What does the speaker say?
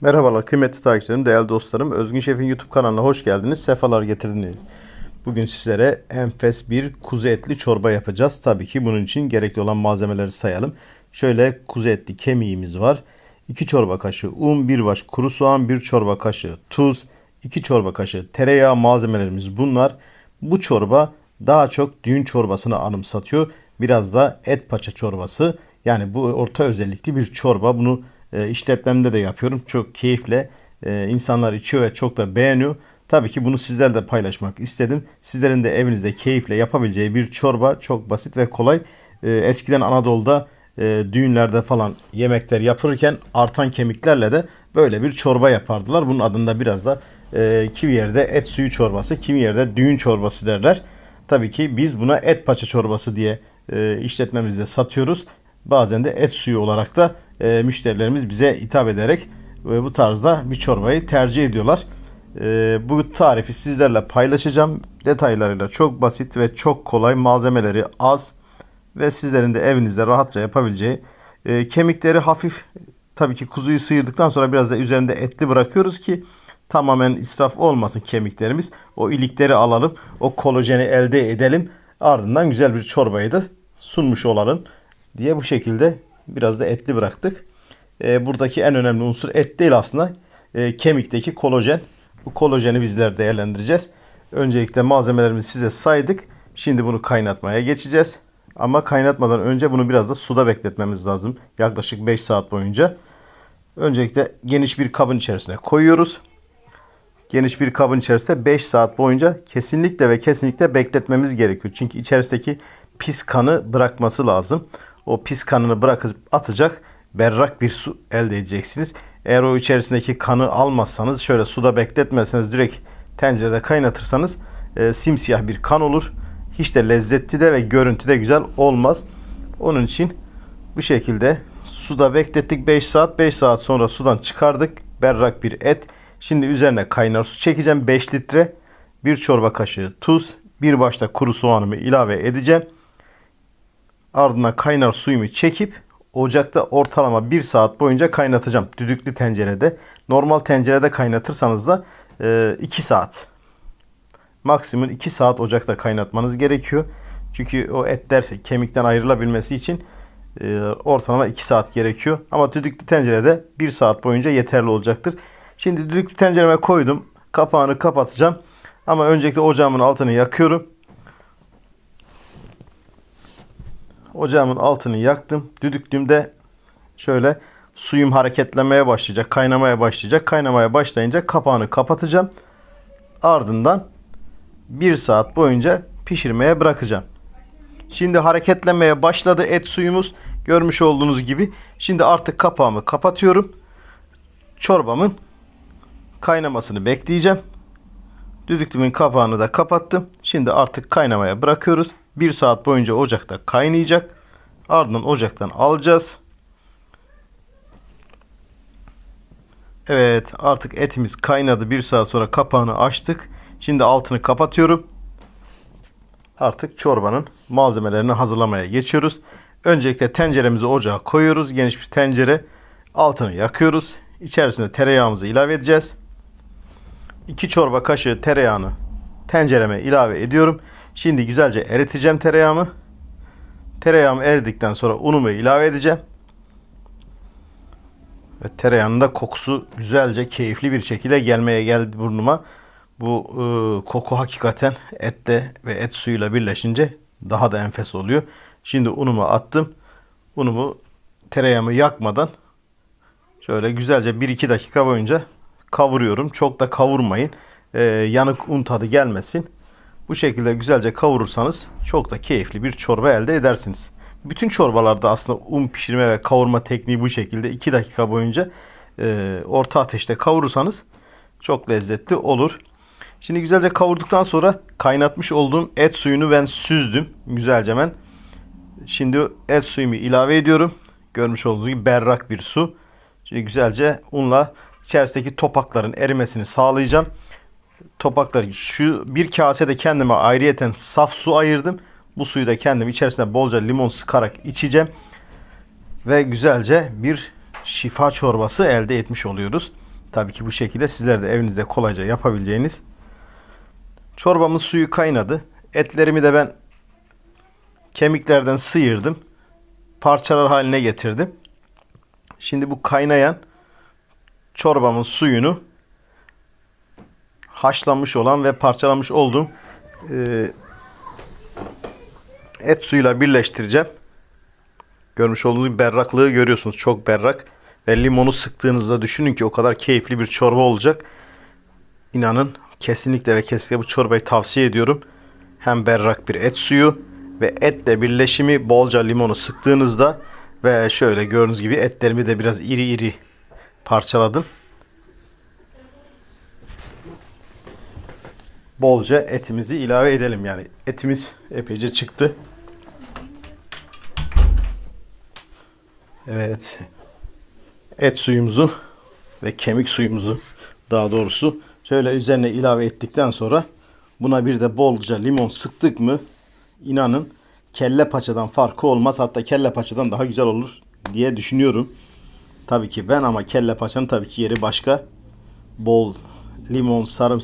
Merhabalar kıymetli takipçilerim, değerli dostlarım. Özgün Şef'in YouTube kanalına hoş geldiniz. Sefalar getirdiniz. Bugün sizlere enfes bir kuzu etli çorba yapacağız. Tabii ki bunun için gerekli olan malzemeleri sayalım. Şöyle kuzu etli kemiğimiz var. 2 çorba kaşığı un, 1 baş kuru soğan, 1 çorba kaşığı tuz, 2 çorba kaşığı tereyağı malzemelerimiz bunlar. Bu çorba daha çok düğün çorbasını anımsatıyor. Biraz da et paça çorbası. Yani bu orta özellikli bir çorba. Bunu e, işletmemde de yapıyorum. Çok keyifle e, insanlar içiyor ve çok da beğeniyor. Tabii ki bunu sizlerle paylaşmak istedim. Sizlerin de evinizde keyifle yapabileceği bir çorba çok basit ve kolay. E, eskiden Anadolu'da e, düğünlerde falan yemekler yapılırken artan kemiklerle de böyle bir çorba yapardılar. Bunun adında biraz da e, kimi yerde et suyu çorbası, kimi yerde düğün çorbası derler. Tabii ki biz buna et paça çorbası diye e, işletmemizde satıyoruz. Bazen de et suyu olarak da e, müşterilerimiz bize hitap ederek e, bu tarzda bir çorbayı tercih ediyorlar. E, bu tarifi sizlerle paylaşacağım. Detaylarıyla çok basit ve çok kolay. Malzemeleri az ve sizlerin de evinizde rahatça yapabileceği. E, kemikleri hafif tabii ki kuzuyu sıyırdıktan sonra biraz da üzerinde etli bırakıyoruz ki tamamen israf olmasın kemiklerimiz. O ilikleri alalım. O kolajeni elde edelim. Ardından güzel bir çorbayı da sunmuş olalım diye bu şekilde biraz da etli bıraktık. E, buradaki en önemli unsur et değil aslında. E, kemikteki kolajen. Bu kolajeni bizler değerlendireceğiz. Öncelikle malzemelerimizi size saydık. Şimdi bunu kaynatmaya geçeceğiz. Ama kaynatmadan önce bunu biraz da suda bekletmemiz lazım. Yaklaşık 5 saat boyunca. Öncelikle geniş bir kabın içerisine koyuyoruz. Geniş bir kabın içerisinde 5 saat boyunca kesinlikle ve kesinlikle bekletmemiz gerekiyor. Çünkü içerisindeki pis kanı bırakması lazım. O pis kanını bırakıp atacak berrak bir su elde edeceksiniz. Eğer o içerisindeki kanı almazsanız şöyle suda bekletmezseniz direkt tencerede kaynatırsanız e, simsiyah bir kan olur. Hiç de lezzetli de ve görüntü de güzel olmaz. Onun için bu şekilde suda beklettik 5 saat. 5 saat sonra sudan çıkardık. Berrak bir et. Şimdi üzerine kaynar su çekeceğim 5 litre. Bir çorba kaşığı tuz. Bir başta kuru soğanımı ilave edeceğim. Ardından kaynar suyumu çekip ocakta ortalama 1 saat boyunca kaynatacağım. Düdüklü tencerede. Normal tencerede kaynatırsanız da 2 saat. Maksimum 2 saat ocakta kaynatmanız gerekiyor. Çünkü o etler kemikten ayrılabilmesi için e, ortalama 2 saat gerekiyor. Ama düdüklü tencerede 1 saat boyunca yeterli olacaktır. Şimdi düdüklü tencereme koydum. Kapağını kapatacağım. Ama öncelikle ocağımın altını yakıyorum. Ocağımın altını yaktım. Düdüklüğümde şöyle suyum hareketlemeye başlayacak, kaynamaya başlayacak. Kaynamaya başlayınca kapağını kapatacağım. Ardından 1 saat boyunca pişirmeye bırakacağım. Şimdi hareketlemeye başladı et suyumuz. Görmüş olduğunuz gibi. Şimdi artık kapağımı kapatıyorum. Çorbamın kaynamasını bekleyeceğim. Düdüklümün kapağını da kapattım. Şimdi artık kaynamaya bırakıyoruz. 1 saat boyunca ocakta kaynayacak. Ardından ocaktan alacağız. Evet artık etimiz kaynadı. 1 saat sonra kapağını açtık. Şimdi altını kapatıyorum. Artık çorbanın malzemelerini hazırlamaya geçiyoruz. Öncelikle tenceremizi ocağa koyuyoruz. Geniş bir tencere. Altını yakıyoruz. İçerisine tereyağımızı ilave edeceğiz. 2 çorba kaşığı tereyağını tencereme ilave ediyorum. Şimdi güzelce eriteceğim tereyağımı. Tereyağımı eridikten sonra unumu ilave edeceğim. Ve tereyağının da kokusu güzelce keyifli bir şekilde gelmeye geldi burnuma. Bu e, koku hakikaten ette ve et suyuyla birleşince daha da enfes oluyor. Şimdi unumu attım. Unumu tereyağımı yakmadan şöyle güzelce 1-2 dakika boyunca kavuruyorum. Çok da kavurmayın. E, yanık un tadı gelmesin. Bu şekilde güzelce kavurursanız çok da keyifli bir çorba elde edersiniz. Bütün çorbalarda aslında un pişirme ve kavurma tekniği bu şekilde 2 dakika boyunca e, orta ateşte kavurursanız çok lezzetli olur. Şimdi güzelce kavurduktan sonra kaynatmış olduğum et suyunu ben süzdüm. Güzelce ben. Şimdi et suyumu ilave ediyorum. Görmüş olduğunuz gibi berrak bir su. Şimdi güzelce unla içerisindeki topakların erimesini sağlayacağım. Topakları şu bir kasede kendime ayrıyeten saf su ayırdım. Bu suyu da kendim içerisine bolca limon sıkarak içeceğim. Ve güzelce bir şifa çorbası elde etmiş oluyoruz. Tabii ki bu şekilde sizler de evinizde kolayca yapabileceğiniz. Çorbamın suyu kaynadı. Etlerimi de ben kemiklerden sıyırdım. Parçalar haline getirdim. Şimdi bu kaynayan çorbamın suyunu haşlanmış olan ve parçalanmış olduğum e, et suyuyla birleştireceğim. Görmüş olduğunuz berraklığı görüyorsunuz. Çok berrak. Ve limonu sıktığınızda düşünün ki o kadar keyifli bir çorba olacak. İnanın kesinlikle ve kesinlikle bu çorbayı tavsiye ediyorum. Hem berrak bir et suyu ve etle birleşimi bolca limonu sıktığınızda ve şöyle gördüğünüz gibi etlerimi de biraz iri iri parçaladım. Bolca etimizi ilave edelim yani. Etimiz epeyce çıktı. Evet. Et suyumuzu ve kemik suyumuzu daha doğrusu şöyle üzerine ilave ettikten sonra buna bir de bolca limon sıktık mı inanın kelle paçadan farkı olmaz. Hatta kelle paçadan daha güzel olur diye düşünüyorum. Tabii ki ben ama kelle paçanın tabii ki yeri başka. Bol limon, sarım,